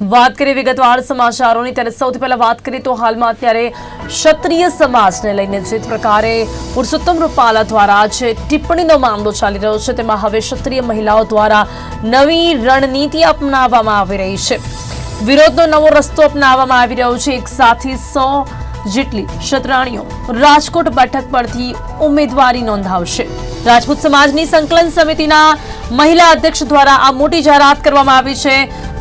વાત કરીએ વિગતવાર સમાચારોની, ત્યારે સૌથી પહેલા વાત કરીએ તો હાલમાં અત્યારે ક્ષત્રિય સમાજને લઈને જે પ્રકારે પુરુષોત્તમ રૂપાલા દ્વારા જે ટિપ્પણીનો મામલો ચાલી રહ્યો છે, તેમાં હવે ક્ષત્રિય મહિલાઓ દ્વારા નવી રણનીતિ અપનાવવામાં આવી રહી છે. વિરોધનો નવો રસ્તો અપનાવવામાં આવી રહ્યો છે, એક સાથે સો જેટલી ક્ષત્રાણીઓ રાજકોટ બેઠક પરથી ઉમેદવારી નોંધાવશે. રાજપૂત સમાજની સંકલન સમિતિના મહિલા અધ્યક્ષ દ્વારા આ મોટી જાહેરાત કરવામાં આવી છે.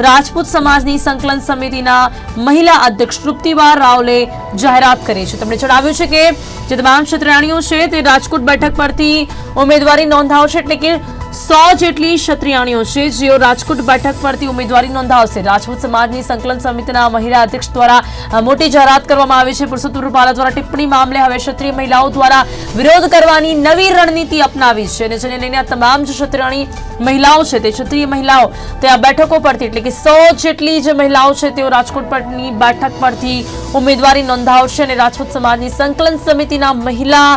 રાજપૂત સમાજની સંકલન સમિતિના મહિલા અધ્યક્ષ તૃપ્તિબા રાવલે જાહેરાત કરી છે. તેમણે જણાવ્યું છે કે જે તમામ ક્ષેત્રાણીઓ છે તે રાજકોટ બેઠક પરથી ઉમેદવારી નોંધાવશે એટલે કે સો જેટલી ક્ષત્રિયાણીઓ છે, જેઓ રાજકોટ બેઠક પરથી ઉમેદવારી નોંધાવશે. રાજપૂત સમાજની સંકલન સમિતિના મહિલા અધ્યક્ષ દ્વારા મોટી જાહેરાત કરવામાં આવી છે. પુરુષોત્તમ રૂપાલા દ્વારા ટિપ્પણી મામલે હવે ક્ષત્રિય મહિલાઓ દ્વારા વિરોધ કરવાની નવી રણનીતિ અપનાવી છે. અને જેને લઈને આ તમામ જે ક્ષત્રિયાણી મહિલાઓ છે, તે ક્ષત્રિય મહિલાઓ, તે આ બેઠકો પરથી, એટલે કે સો જેટલી જે મહિલાઓ છે, તેઓ રાજકોટ પરની બેઠક પરથી ઉમેદવારી નોંધાવશે. અને રાજપૂત સમાજની સંકલન સમિતિના મહિલા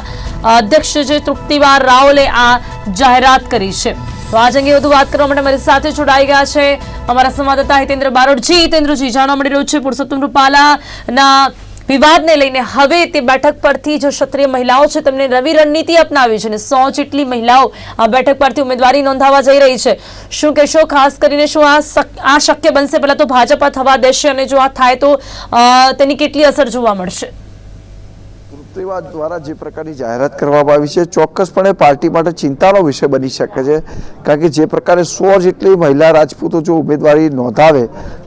અધ્યક્ષ જે તૃપ્તિવાર રાવલે આ જાહેરાત કરી છે. તો આજ અંગે વધુ વાત કરવા માટે મારી સાથે જોડાઈ ગયા છે અમારા સંવાદદાતા હિતેન્દ્ર બારોટજી હિતેન્દ્રજી, જાણવા મળી રહ્યું છે પુરુષોત્તમ રૂપાલાના વિવાદને લઈને હવે તે બેઠક પરથી જે ક્ષત્રિય મહિલાઓ છે તેમને નવી રણનીતિ અપનાવી છે અને સો જેટલી મહિલાઓ આ બેઠક પરથી ઉમેદવારી નોંધાવવા જઈ રહી છે. શું કહેશો? ખાસ કરીને શું આ આ શક્ય બનશે? પહેલા તો ભાજપ થવા દેશે અને જો આ થાય તો તેની કેટલી અસર જોવા મળશે? તૃપ્તિવાદ દ્વારા જે પ્રકારની જાહેરાત કરવામાં આવી છે, ચોક્કસપણે પાર્ટી માટે ચિંતાનો વિષય બની શકે છે. કારણ કે જે પ્રકારે સો જેટલી મહિલા રાજપૂતો જો ઉમેદવારી નોંધાવે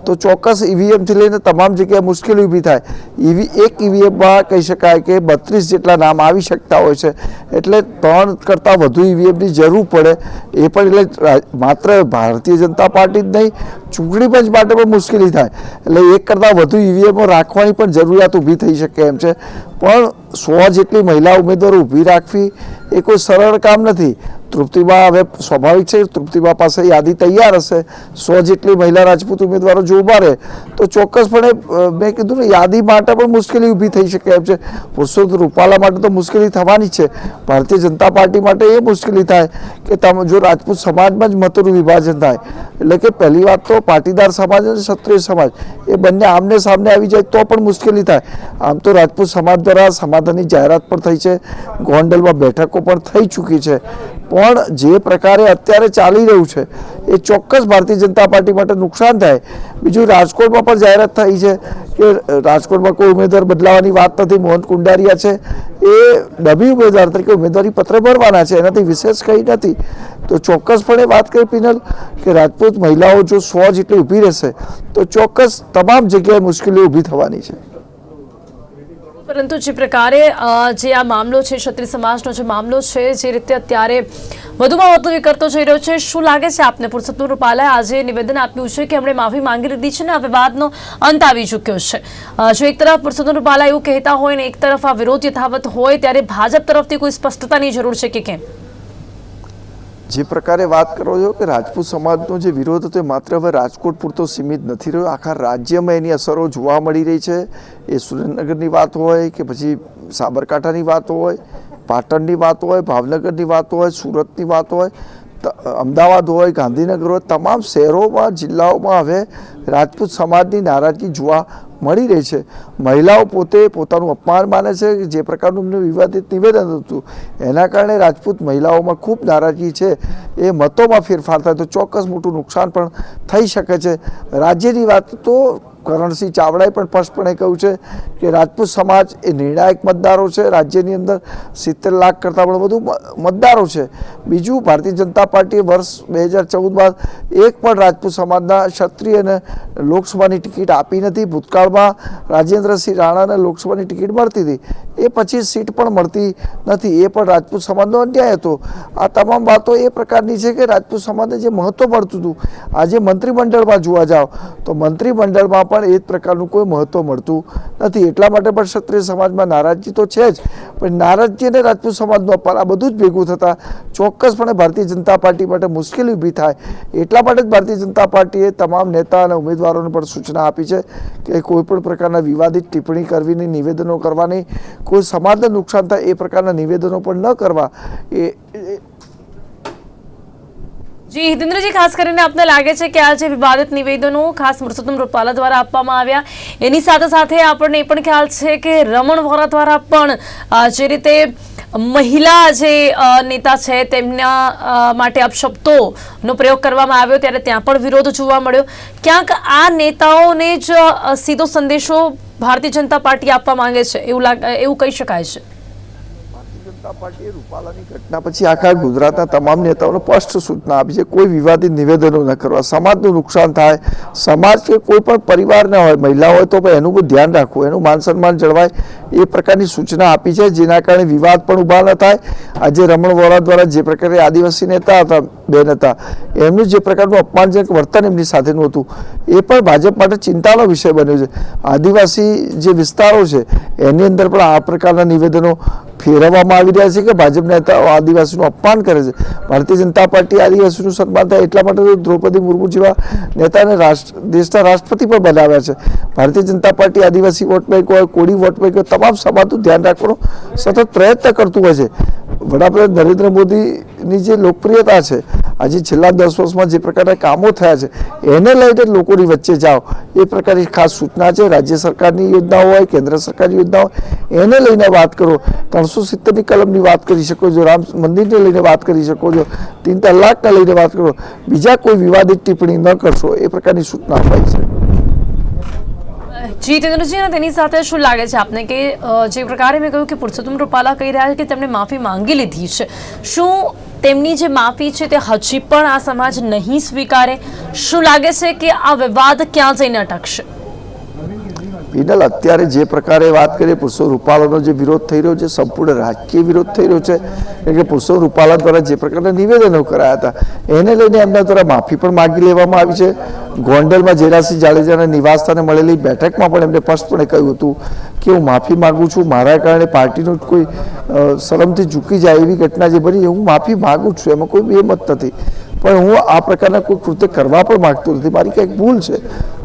તો ચોક્કસ ઈવીએમથી લઈને તમામ જગ્યાએ મુશ્કેલી ઊભી થાય. ઈવી એક ઈવીએમમાં કહી શકાય કે બત્રીસ જેટલા નામ આવી શકતા હોય છે. એટલે ત્રણ કરતાં વધુ ઈવીએમની જરૂર પડે. એ પણ એટલે માત્ર ભારતીય જનતા પાર્ટી જ નહીં ચૂંટણી પંચ માટે પણ મુશ્કેલી થાય. એટલે એક કરતાં વધુ ઈવીએમો રાખવાની પણ જરૂરિયાત ઊભી થઈ શકે એમ છે. પણ સો જેટલી મહિલા ઉમેદવારો ઊભી રાખવી એ કોઈ સરળ કામ નથી. તૃપ્તિબા હવે સ્વાભાવિક છે, તૃપ્તિબા પાસે યાદી તૈયાર હશે. સો જેટલી મહિલા રાજપૂત ઉમેદવારો જો ઊભા રહે, તો ચોક્કસપણે મેં કીધું ને, યાદી માટે પણ મુશ્કેલી ઊભી થઈ શકે એમ છે. પુરુષોત્તમ રૂપાલા માટે તો મુશ્કેલી થવાની છે. ભારતીય જનતા પાર્ટી માટે એ મુશ્કેલી થાય કે તમે, જો રાજપૂત સમાજમાં જ મતોનું વિભાજન થાય. એટલે કે પહેલી વાત તો પાટીદાર સમાજ અને ક્ષત્રિય સમાજ, એ બંને આમને સામને આવી જાય તો પણ મુશ્કેલી થાય. આમ તો રાજપૂત સમાજ દ્વારા સમાધાનની જાહેરાત પણ થઈ છે. ગોંડલમાં બેઠકો પણ થઈ ચૂકી છે. પણ જે પ્રકારે અત્યારે ચાલી રહ્યું છે, એ ચોક્કસ ભારતીય જનતા પાર્ટી માટે નુકસાન થાય. બીજું રાજકોટમાં પણ જાહેરાત થઈ છે કે રાજકોટમાં કોઈ ઉમેદવાર બદલાવાની વાત નથી, મોહન કુંડારિયા છે, એ ડબી ઉમેદવાર તરીકે ઉમેદવારી પત્ર ભરવાના છે, એનાથી વિશેષ કંઈ નથી. તો ચોક્કસપણે વાત કરી પિનલ, કે રાજપૂત મહિલાઓ જો સો જેટલી ઊભી રહેશે, તો ચોક્કસ તમામ જગ્યાએ મુશ્કેલીઓ ઊભી થવાની છે. પરંતુ જે પ્રકારે જે આ મામલો છે, ક્ષત્રિય સમાજનો જે મામલો છે, જે રીતે અત્યારે વધુમાં વધુ કરતો જઈ રહ્યો છે, શું લાગે છે આપને? પુરુષોત્તમ રૂપાલાએ આજે નિવેદન આપ્યું છે કે એમણે માફી માંગી લીધી છે ને આ વિવાદનો અંત આવી ચૂક્યો છે. જો એક તરફ પુરુષોત્તમ રૂપાલા એવું કહેતા હોય ને એક તરફ આ વિરોધ યથાવત હોય, ત્યારે ભાજપ તરફથી કોઈ સ્પષ્ટતાની જરૂર છે કે કેમ? જે પ્રકારે વાત કરો છો કે રાજપૂત સમાજનો જે વિરોધ હતો એ માત્ર હવે રાજકોટ પૂરતો સીમિત નથી રહ્યો. આખા રાજ્યમાં એની અસરો જોવા મળી રહી છે. એ સુરેન્દ્રનગરની વાત હોય કે પછી સાબરકાંઠાની વાત હોય, પાટણની વાત હોય, ભાવનગરની વાત હોય, સુરતની વાત હોય અમદાવાદ હોય, ગાંધીનગર હોય, તમામ શહેરોમાં, જિલ્લાઓમાં હવે રાજપૂત સમાજની નારાજગી જોવા મળી રહી છે. મહિલાઓ પોતે પોતાનું અપમાન માને છે જે પ્રકારનું વિવાદિત નિવેદન હતું. એના કારણે રાજપૂત મહિલાઓમાં ખૂબ નારાજગી છે. એ મતોમાં ફેરફાર થાય તો ચોક્કસ મોટું નુકસાન પણ થઈ શકે છે. રાજ્યની વાત તો કરણસિંહ ચાવડાએ પણ સ્પષ્ટપણે કહ્યું છે કે રાજપૂત સમાજ એ નિર્ણાયક મતદારો છે. રાજ્યની અંદર સિત્તેર લાખ કરતાં પણ વધુ મતદારો છે. બીજું, ભારતીય જનતા પાર્ટીએ વર્ષ બે હજાર ચૌદ બાદ એક પણ રાજપૂત સમાજના ક્ષત્રિયને લોકસભાની ટિકિટ આપી નથી. ભૂતકાળમાં રાજેન્દ્રસિંહ રાણાને લોકસભાની ટિકિટ મળતી હતી. એ પછી સીટ પણ મળતી નથી. એ પણ રાજપૂત સમાજનો અન્યાય હતો. આ તમામ વાતો એ પ્રકારની છે કે રાજપૂત સમાજને જે મહત્ત્વ મળતું હતું. આજે મંત્રીમંડળમાં જોવા જાઓ તો મંત્રીમંડળમાં પણ એ જ પ્રકારનું કોઈ મહત્ત્વ મળતું નથી. એટલા માટે પણ ક્ષત્રિય સમાજમાં નારાજગી તો છે જ, પણ નારાજગી અને રાજપૂત સમાજનો અપાર આ બધું જ ભેગું થતાં ચોક્કસપણે ભારતીય જનતા પાર્ટી માટે મુશ્કેલી ઊભી થાય. એટલા માટે જ ભારતીય જનતા પાર્ટીએ તમામ નેતા અને ઉમેદવારોને પણ સૂચના આપી છે કે કોઈપણ પ્રકારના વિવાદિત ટિપ્પણી કરવીની, નિવેદનો કરવાની, કોઈ સમાજને નુકસાન થાય એ પ્રકારના નિવેદનો પણ ન કરવા એ- જી, હિતેન્દ્રજી, ખાસ કરીને આપને લાગે છે કે આ જે વિવાદિત નિવેદનો, ખાસ પુરુષોત્તમ રૂપાલા દ્વારા આપવામાં આવ્યા, એની સાથે સાથે આપણને એ પણ ખ્યાલ છે કે રમણ વોરા દ્વારા પણ જે રીતે મહિલા જે નેતા છે તેમના માટે અપશબ્દોનો પ્રયોગ કરવામાં આવ્યો ત્યારે ત્યાં પણ વિરોધ જોવા મળ્યો. ક્યાંક આ નેતાઓને જ સીધો સંદેશો ભારતીય જનતા પાર્ટી આપવા માંગે છે, એવું લાગ એવું કહી શકાય છે. જનતા પાર્ટીએ રૂપાલાની ઘટના પછી આખા ગુજરાતના તમામ નેતાઓને સ્પષ્ટ સૂચના આપી છે, કોઈ વિવાદિત નિવેદનો ન કરવા, સમાજનું નુકસાન થાય, સમાજ કે કોઈ પણ પરિવાર ન હોય, મહિલા હોય તો પણ એનું પણ ધ્યાન રાખવું, એનું માન સન્માન જળવાય, એ પ્રકારની સૂચના આપી છે, જેના કારણે વિવાદ પણ ઊભા ન થાય. આજે રમણ વોરા દ્વારા જે પ્રકારે આદિવાસી નેતા હતા બેન હતા. એમનું જે પ્રકારનું અપમાનજનક વર્તન એમની સાથેનું હતું, એ પણ ભાજપ માટે ચિંતાનો વિષય બન્યો છે. આદિવાસી જે વિસ્તારો છે, એની અંદર પણ આ પ્રકારના નિવેદનો ફેરવવામાં આવી રહ્યા છે કે ભાજપ નેતાઓ આદિવાસીનું અપમાન કરે છે. ભારતીય જનતા પાર્ટી આદિવાસીનું સન્માન થાય એટલા માટે તો દ્રૌપદી મુર્મુ જેવા નેતાને રાષ્ટ્ર, દેશના રાષ્ટ્રપતિ પણ બનાવ્યા છે. ભારતીય જનતા પાર્ટી આદિવાસી વોટ બેંક હોય, કોળી વોટ બેંક હોય, તમામ સમાજનું ધ્યાન રાખવાનો સતત પ્રયત્ન કરતું હોય છે. વડાપ્રધાન નરેન્દ્ર મોદીની જે લોકપ્રિયતા છે, આજે છેલ્લા દસ વર્ષમાં જે પ્રકારના કામો થયા છે, એને લઈને લોકોની વચ્ચે જાઓ. એ પ્રકારની ખાસ સૂચના છે, રાજ્ય સરકારની યોજનાઓ હોય, કેન્દ્ર સરકારની યોજનાઓ એને લઈને વાત કરો. ત્રણસો સિત્તેરની કલમની વાત કરી શકો છો, રામ મંદિરને લઈને વાત કરી શકો છો, તીન તલાકને લઈને વાત કરો. બીજા કોઈ વિવાદિત ટિપ્પણી ન કરશો, એ પ્રકારની સૂચના અપાઈ છે. અને તેની સાથે શું લાગે છે આપને કે જે પ્રકારે મેં કહ્યું કે પુરુષોત્તમ રૂપાલા કહી રહ્યા છે કે તેમણે માફી માંગી લીધી છે. શું તેમની જે માફી છે તે હજી પણ આ સમાજ નહીં સ્વીકારે? શું લાગે છે કે આ વિવાદ ક્યાં જઈને અટકશે? પીનલ અત્યારે જે પ્રકારે વાત કરીએ પુરુષો રૂપાલાનો જે વિરોધ થઈ રહ્યો છે, સંપૂર્ણ રાજકીય વિરોધ થઈ રહ્યો છે કારણ કે પુરુષો રૂપાલા દ્વારા જે પ્રકારના નિવેદનો કરાયા હતા, એને લઈને એમના દ્વારા માફી પણ માગી લેવામાં આવી છે. ગોંડલમાં જેરાસિંહ જાડેજાના નિવાસસ્થાને મળેલી બેઠકમાં પણ એમને સ્પષ્ટપણે કહ્યું હતું કે હું માફી માગું છું, મારા કારણે પાર્ટીનું કોઈ શરમથી ઝૂકી જાય એવી ઘટના જે બની, હું માફી માગું છું, એમાં કોઈ બેમત નથી. પણ હું આ પ્રકારના કોઈ કૃત્ય કરવા પણ માગતો નથી, મારી કંઈક ભૂલ છે.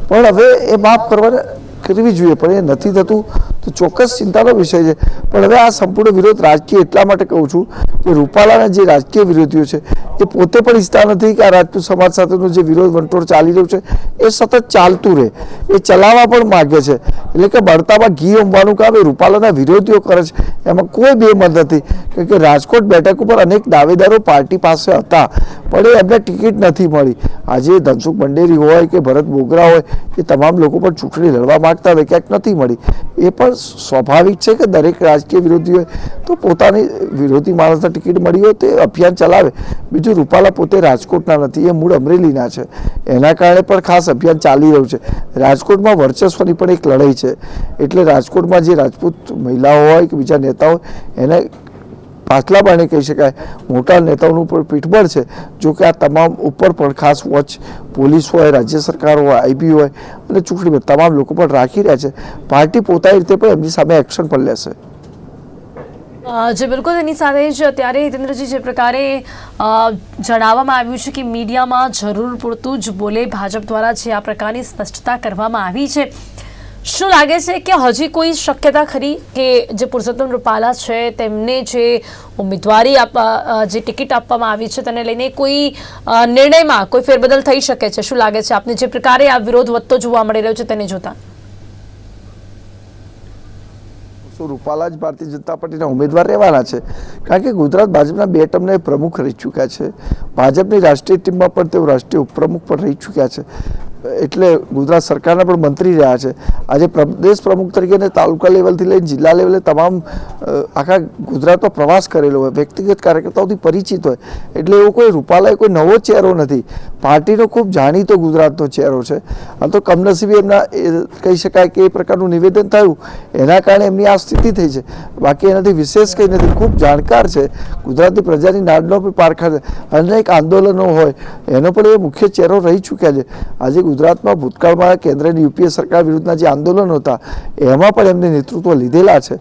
પણ હવે એ માફ કરવાને કરવી જોઈએ, પણ એ નથી થતું. તો ચોક્કસ ચિંતાનો વિષય છે. પણ હવે આ સંપૂર્ણ વિરોધ રાજકીય એટલા માટે કહું છું કે રૂપાલાના જે રાજકીય વિરોધીઓ છે, એ પોતે પણ ઈચ્છતા નથી કે આ રાજપૂત સમાજ સાથેનો જે વિરોધ વંટોળ ચાલી રહ્યો છે, એ સતત ચાલતું રહે. એ ચલાવવા પણ માગે છે. એટલે કે બળતામાં ઘી ઉમવાનું કામ એ રૂપાલાના વિરોધીઓ કરે છે. એમાં કોઈ બેમત નથી. કારણ કે રાજકોટ બેઠક ઉપર અનેક દાવેદારો પાર્ટી પાસે હતા. પણ એ એમને ટિકિટ નથી મળી. આજે ધનસુખ મંડેરી હોય કે ભરત બોગરા હોય, એ તમામ લોકો પણ ચૂંટણી લડવા માગતા હતા ક્યાંક નથી મળી. એ પણ સ્વાભાવિક છે કે દરેક રાજકીય વિરોધી હોય, તો પોતાની વિરોધી માણસને ટિકિટ મળી હોય, તે અભિયાન ચલાવે. બીજું, રૂપાલા પોતે રાજકોટના નથી, એ મૂળ અમરેલીના છે. એના કારણે પણ ખાસ અભિયાન ચાલી રહ્યું છે. રાજકોટમાં વર્ચસ્વની પણ એક લડાઈ છે. એટલે રાજકોટમાં જે રાજપૂત મહિલાઓ હોય કે બીજા નેતાઓ હોય, એને પાછલા બાણે કહી શકાય. મોટા નેતાઓનું પણ પીઠબળ છે. જો કે આ તમામ ઉપર પણ ખાસ વોચ પોલીસ હોય, રાજ્ય સરકાર હોય આઈબી હોય અને ચૂંટણી તમામ લોકો પણ રાખી રહ્યા છે. પાર્ટી પોતાની રીતે પણ એમની સામે એક્શન પણ લેશે. જે બિલકુલ એની સાથે જ અત્યારે હિતેન્દ્રજી જે પ્રકારે જણાવવામાં આવ્યું છે કે મીડિયામાં જરૂર પૂરતું જ બોલે, ભાજપ દ્વારા જે આ પ્રકારની સ્પષ્ટતા કરવામાં આવી છે. શું લાગે છે કે હજી કોઈ શક્યતા ખરી કે જે પુરુષોત્તમ રૂપાલા છે, તેમને જે ઉમેદવારી આપવા જે ટિકિટ આપવામાં આવી છે તેને લઈને કોઈ નિર્ણયમાં કોઈ ફેરબદલ થઈ શકે છે? શું લાગે છે? આપને જે પ્રકારે આ વિરોધ વધતો જોવા મળી રહ્યો છે તેને જોતા. રૂપાલા જ ભારતીય જનતા પાર્ટીના ઉમેદવાર રહેવાના છે? કારણ કે ગુજરાત ભાજપના બે ટર્મને પ્રમુખ રહી ચૂક્યા છે. ભાજપની રાષ્ટ્રીય ટીમમાં પણ તેઓ રાષ્ટ્રીય ઉપપ્રમુખ પણ રહી ચૂક્યા છે. એટલે ગુજરાત સરકારના પણ મંત્રી રહ્યા છે. આજે પ્રદેશ પ્રમુખ તરીકે તાલુકા લેવલથી લઈને જિલ્લા લેવલે તમામ આખા ગુજરાતમાં પ્રવાસ કરેલો હોય, વ્યક્તિગત કાર્યકર્તાઓથી પરિચિત હોય, એટલે એવો કોઈ રૂપાલાએ કોઈ નવો ચહેરો નથી. પાર્ટીનો ખૂબ જાણીતો ગુજરાતનો ચહેરો છે. આ તો કમનસીબે એમના કહી શકાય કે એ પ્રકારનું નિવેદન થયું, એના કારણે એમની આ સ્થિતિ થઈ છે. બાકી એનાથી વિશેષ કંઈ નથી, ખૂબ જાણકાર છે ગુજરાતની પ્રજાની નાડનો પણ પારખા છે. અનેક આંદોલનો હોય, એનો પણ એ મુખ્ય ચહેરો રહી ચૂક્યા છે. આજે ગુજરાતમાં ભૂતકાળમાં કેન્દ્રની યુપીએ સરકાર વિરુદ્ધના જે આંદોલનો હતા, એમાં પણ એમને નેતૃત્વ લીધેલા છે.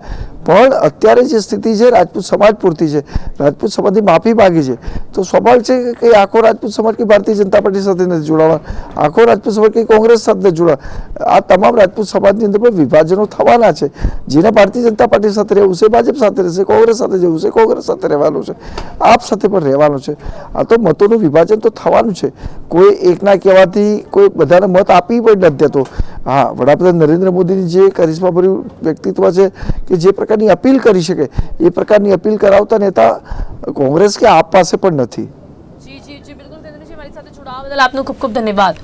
પણ અત્યારે જે સ્થિતિ છે, રાજપૂત સમાજ પૂરતી છે. રાજપૂત સમાજની માફી માગી છે. તો સવાલ છે કે આખો રાજપૂત સમાજ કે ભારતીય જનતા પાર્ટી સાથે નથી જોડાવા? આખો રાજપૂત સમાજ કે કોંગ્રેસ સાથે જોડા આ તમામ રાજપૂત સમાજની અંદર પણ વિભાજનો થવાના છે. જેને ભારતીય જનતા પાર્ટી સાથે રહેવું છે, ભાજપ સાથે રહેશે, કોંગ્રેસ સાથે જવું છે, કોંગ્રેસ સાથે રહેવાનું છે. આપ સાથે પણ રહેવાનું છે. આ તો મતોનું વિભાજન તો થવાનું છે. કોઈ એકના કહેવાથી કોઈ બધાને મત આપી પણ નથી દેતો. હા, વડાપ્રધાન નરેન્દ્ર મોદીની જે કરિશ્માભર્યું વ્યક્તિત્વ છે કે જે પ્રકારની અપીલ કરી શકે, એ પ્રકારની અપીલ કરાવતા નેતા કોંગ્રેસ કે આપ પાસે પણ નથી. જી જી મારી સાથે જોડાવા આપનો ખૂબ ખૂબ ધન્યવાદ.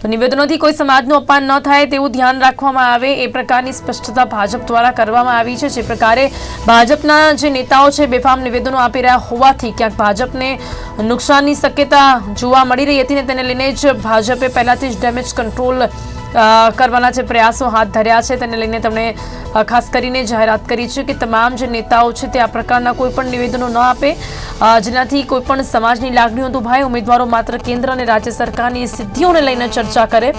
તો નિવેદનોથી કોઈ સમાજનું અપમાન ન થાય તેવું ધ્યાન રાખવામાં આવે એ પ્રકારની સ્પષ્ટતા ભાજપ દ્વારા કરવામાં આવી છે. જે પ્રકારે ભાજપના જે નેતાઓ છે, બેફામ નિવેદનો આપી રહ્યા હોવાથી ક્યાંક ભાજપને નુકસાનની શક્યતા જોવા મળી રહી હતી ને તેને લઈને જ ભાજપે પહેલાંથી જ ડેમેજ કંટ્રોલ કરવાના જે પ્રયાસો હાથ ધર્યા છે તેને લઈને તેમણે ખાસ કરીને જાહેરાત કરી છે કે તમામ જે નેતાઓ છે તે આ પ્રકારના કોઈ પણ નિવેદનો ન આપે. જેનાથી કોઈ પણ સમાજની લાગણીઓ દુભાય. ઉમેદવારો માત્ર કેન્દ્ર અને રાજ્ય સરકારની સિદ્ધિઓને લઈને ચર્ચા કરે.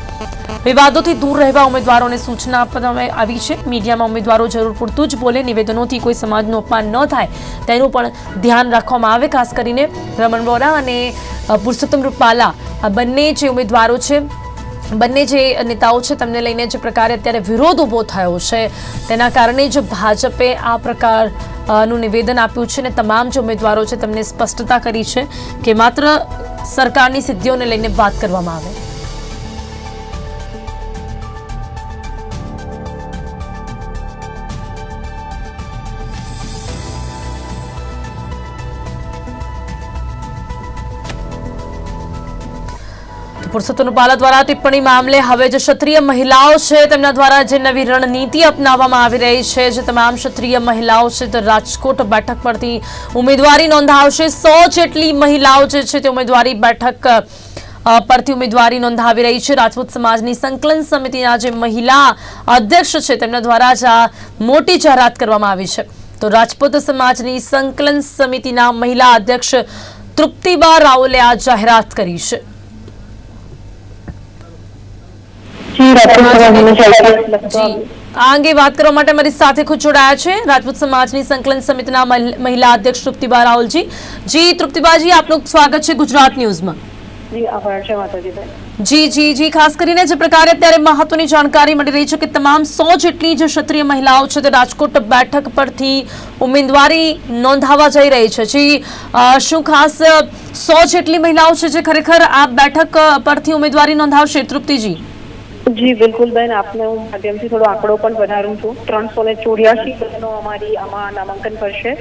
વિવાદોથી દૂર રહેવા ઉમેદવારોને સૂચના આપવામાં આવી છે. મીડિયામાં ઉમેદવારો જરૂર પૂરતું જ બોલે. નિવેદનોથી કોઈ સમાજનું અપમાન ન થાય. તેનું પણ ધ્યાન રાખવામાં આવે. ખાસ કરીને રમણ વોરા અને પુરુષોત્તમ રૂપાલા, આ બંને જે ઉમેદવારો છે બંને જે નેતાઓ છે તેમને લઈને જે પ્રકારે અત્યારે વિરોધ ઊભો થયો છે, તેના કારણે જ ભાજપે આ પ્રકારનું નિવેદન આપ્યું છે અને તમામ જે ઉમેદવારો છે તેમને સ્પષ્ટતા કરી છે કે માત્ર સરકારની સિદ્ધિઓને લઈને વાત કરવામાં આવે. પુરુષોત્તમ રૂપાલા દ્વારા ટિપ્પણી મામલે હવે જે ક્ષત્રિય મહિલાઓ છે, તેમના દ્વારા જે નવી રણનીતિ અપનાવવામાં આવી રહી છે, જે તમામ ક્ષત્રિય મહિલાઓ છે, તે રાજકોટ બેઠક પરથી ઉમેદવારી નોંધાવશે. સો જેટલી મહિલાઓ જે છે, તે ઉમેદવારી બેઠક પરથી ઉમેદવારી નોંધાવી રહી છે. રાજપૂત સમાજની સંકલન સમિતિના જે મહિલા અધ્યક્ષ છે, તેમના દ્વારા જ આ મોટી જાહેરાત કરવામાં આવી છે. તો રાજપૂત સમાજની સંકલન સમિતિના મહિલા અધ્યક્ષ તૃપ્તિબા રાવલે આ જાહેરાત કરી છે જી રાજપૂત સમાજની જાહેરાત જી આ અંગે વાત કરવા માટે મારી સાથે ખુદ જોડાયા છે રાજપૂત સમાજની સંકલન સમિતિના મહિલા અધ્યક્ષ તૃપ્તિબા રાહુલજી. જી તૃપ્તિબાજી આપનું સ્વાગત છે ગુજરાત ન્યૂઝમાં. જી આભાર છે માતાજી બેન જી જી જી. ખાસ કરીને જે પ્રકારે અત્યારે મહત્વની જાણકારી મળી રહી છે કે તમામ સો જેટલી જે ક્ષત્રિય મહિલાઓ છે તે રાજકોટ બેઠક પરથી ઉમેદવારી નોંધાવા જઈ રહી છે. જી અ, શું ખાસ સો જેટલી મહિલાઓ છે જે ખરેખર આ બેઠક પરથી ઉમેદવારી નોંધાવશે? તૃપ્તિજી. જી, બિલકુલ બેન, આપને હું માધ્યમથી થોડો આંકડો પણ વધારું છું. ત્રણસો ને ચોર્યાસી બહેનો અમારી આમાં નામાંકન કરશે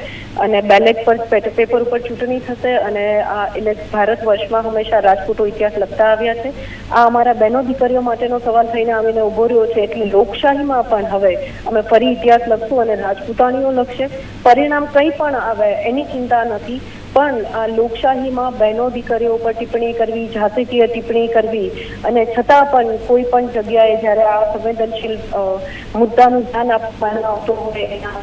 અને બેલેટ પર પેપર ઉપર ચૂંટણી થશે અને આ એટલે ભારત વર્ષમાં હંમેશા રાજપૂતો ઇતિહાસ લખતા આવ્યા છે. આ અમારા બહેનો દીકરીઓ માટેનો સવાલ થઈને આવીને ઊભો રહ્યો છે. એટલે લોકશાહીમાં પણ હવે અમે ફરી ઇતિહાસ લખશું અને રાજપૂતાણીઓ લખશે. પરિણામ કંઈ પણ આવે એની ચિંતા નથી. પણ આ લોકશાહીમાં બહેનો દીકરીઓ ઉપર ટિપ્પણી કરવી જાતિકીય ટિપ્પણી કરવી અને છતાં પણ કોઈ પણ જગ્યાએ જ્યારે આ સંવેદનશીલ મુદ્દાનું ધ્યાન આપવામાં આવતું હોય, એના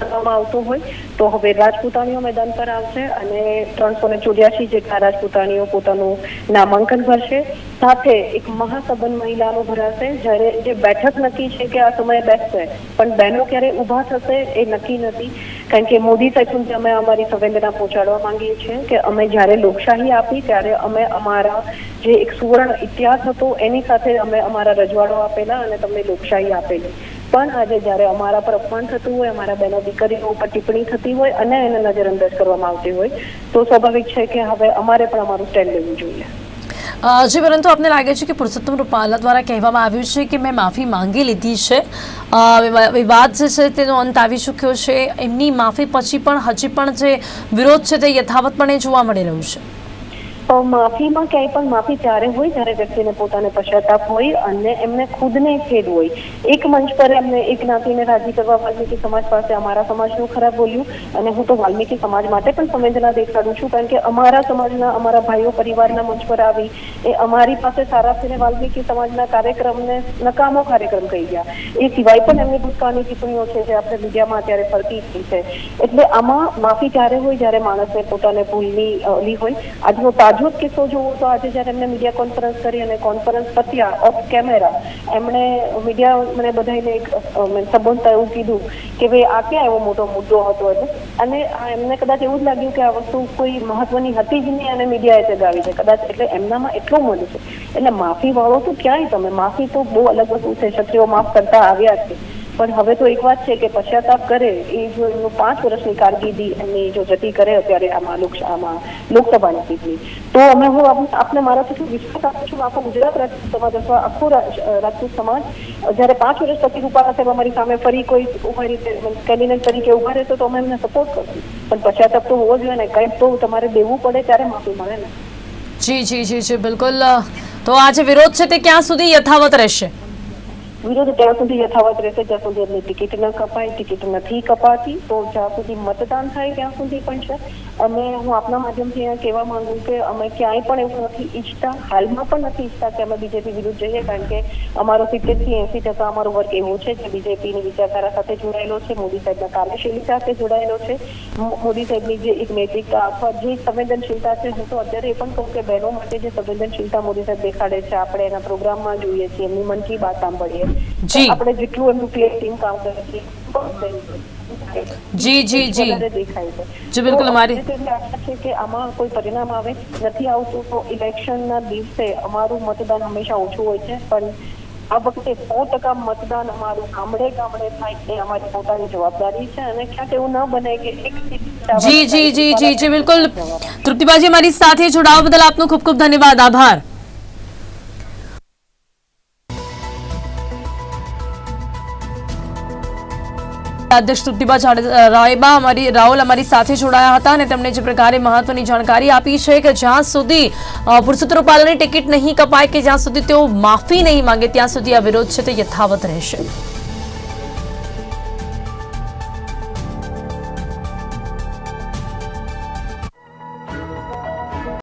કરવામાં આવતું હોય, તો હવે રાજપૂતાણીઓ મેદાન પર આવશે અને ત્રણસો ને ચોર્યાસી જેટલા રાજપૂતાણીઓ પોતાનું નામાંકન ભરશે. સાથે એક મહાસબંધ મહિલાનો ભરાશે, જ્યારે જે બેઠક નક્કી છે કે આ સમયે બેસશે, પણ બહેનો ક્યારે ઊભા થશે એ નક્કી નથી. કારણ કે મોદી સાહેબ અમે અમારી સંવેદના પહોંચાડવા માંગીએ છીએ કે અમે જ્યારે લોકશાહી આપી, ત્યારે અમે અમારા જે એક સુવર્ણ ઇતિહાસ હતો, એની સાથે અમે અમારા રજવાડો આપેલા અને તમને લોકશાહી આપેલી. પણ આજે જ્યારે અમારા પર અપમાન થતું હોય, અમારા બહેનો દીકરીઓ ઉપર ટિપ્પણી થતી હોય અને એને નજરઅંદાજ કરવામાં આવતી હોય, તો સ્વાભાવિક છે કે હવે અમારે પણ અમારું સ્ટેન્ડ લેવું જોઈએ. જી, પરંતુ આપને લાગે છે કે પુરુષોત્તમ રૂપાલા દ્વારા કહેવામાં આવ્યું છે કે મેં માફી માંગી લીધી છે. વિવાદ જે છે તેનો અંત આવી ચૂક્યો છે. એમની માફી પછી પણ હજી પણ જે વિરોધ છે તે યથાવતપણે જોવા મળી રહ્યું છે. માફીમાં ક્યાંય પણ માફી ત્યારે હોય જ્યારે વ્યક્તિને પોતાને પશ્ચાતાપ હોય અને એમને ખુદને ખેદ હોય. એક મંચ પર એમને એક જ્ઞાતિને રાજી કરવા વાલ્મીકી સમાજ પાસે અમારા સમાજનું ખરાબ બોલ્યું અને હું તો વાલ્મીકી સમાજ માટે પણ સંવેદના દેખાડું છું કારણ કે અમારા સમાજના, અમારા ભાઈઓ પરિવારના મંચ પર આવી એ અમારી પાસે સારા થઈને વાલ્મીકી સમાજના કાર્યક્રમને નકામો કાર્યક્રમ કહી ગયા. એ સિવાય પણ એમની ભૂતકાળની ટિપ્પણીઓ છે જે આપણે મીડિયામાં અત્યારે ફરતી થઈ છે. એટલે આમાં માફી ત્યારે હોય જ્યારે માણસને પોતાને ભૂલની ઓલી હોય. આજનો તાજો તાજો કિસ્સો જોવો તો આજે જ્યારે એમને મીડિયા કોન્ફરન્સ કરી અને કોન્ફરન્સ પત્યા ઓફ કેમેરા એમણે મીડિયા મને બધાને એક સંબોધતા એવું કીધું કે ભાઈ આ ક્યાં એવો મોટો મુદ્દો હતો એટલે અને એમને કદાચ એવું જ લાગ્યું કે આ વસ્તુ કોઈ મહત્વની હતી જ નહીં અને મીડિયાએ ચગાવી છે. કદાચ એટલે એમનામાં એટલો મન છે. એટલે માફી વાળો તો ક્યાંય તમે? માફી તો બહુ અલગ વસ્તુ છે. ક્ષત્રિયો માફ કરતા આવ્યા છે. પણ હવે તો એક વાત છે કે પશ્ચાતાપ કરે એ જો એમનું પાંચ વર્ષની કારકિર્દી એમની જો જતી કરે અત્યારે આમાં લોક આમાં લોકસભાની ચૂંટણી. તો અમે હું આપને આપને પછી વિશ્વાસ આપું છું? આખો ગુજરાત રાજપૂત સમાજ અથવા આખો રાજ- રાજપૂત સમાજ જ્યારે પાંચ વર્ષ પછી રૂપાલા સાહેબ અમારી સામે ફરી કોઈ ઊભા રીતે કેન્ડિડેટ તરીકે ઊભા રહેશે તો અમે એમને સપોર્ટ કરશું પણ પશ્ચાતાપ તો હોવો જોઈએ ને, કંઈક તો તમારે દેવું પડે ત્યારે માફી મળે ને. જી જી જી જી, બિલકુલ. તો આ જે વિરોધ છે તે ક્યાં સુધી યથાવત રહેશે? વિરોધ ત્યાં સુધી યથાવત રહેશે જ્યાં સુધી એમની ટિકિટ ન કપાય ટિકિટ નથી કપાતી તો જ્યાં સુધી મતદાન થાય ત્યાં સુધી પણ છે અને હું આપના માધ્યમથી અહીંયા કહેવા માંગુ કે અમે ક્યાંય પણ એવું નથી ઈચ્છતા હાલમાં પણ નથી ઈચ્છતા કે અમે બીજેપી વિરુદ્ધ જઈએ કારણ કે અમારો સિત્તેરથી એસી ટકા અમારો વર્ક એવો છે જે બીજેપીની વિચારધારા સાથે જોડાયેલો છે મોદી સાહેબના કાર્યશૈલી સાથે જોડાયેલો છે મોદી સાહેબની જે એક નૈતિકતા અથવા જે સંવેદનશીલતા છે હું તો અત્યારે એ પણ કહું કે બહેનો માટે જે સંવેદનશીલતા મોદી સાહેબ દેખાડે છે આપણે એના પ્રોગ્રામમાં જોઈએ છીએ એમની મન કી બાત સાંભળીએ જી. આપણે જેટલું એમનું પ્લેટિંગ કામ કરે છે જી જી જી. દેખાય છે. જી, બિલકુલ, અમારી- આશા છે કે આમાં કોઈ પરિણામ આવે. નથી આવતું તો ઇલેક્શનના દિવસે અમારું મતદાન હંમેશા ઓછું હોય છે પણ આ વખતે સો ટકા મતદાન અમારું ગામડે ગામડે થાય એ અમારી પોતાની જવાબદારી છે અને ક્યાંક એવું ન બને કે એક જી જી જી જી જી બિલકુલ. તૃપ્તિબાજી મારી સાથે જોડાવા બદલ આપનો ખૂબ ખૂબ ધન્યવાદ. આભાર. અધ્યક્ષ તૃપ્તિબા રાયબા અમારી, રાહુલ અમારી સાથે જોડાયા હતા અને તેમણે જે પ્રકારે મહત્વની જાણકારી આપી છે કે જ્યાં સુધી રૂપાલાની ટિકિટ નહીં કપાય કે જ્યાં સુધી તેઓ માફી નહીં માંગે, ત્યાં સુધી આ વિરોધ છે તે યથાવત રહેશે.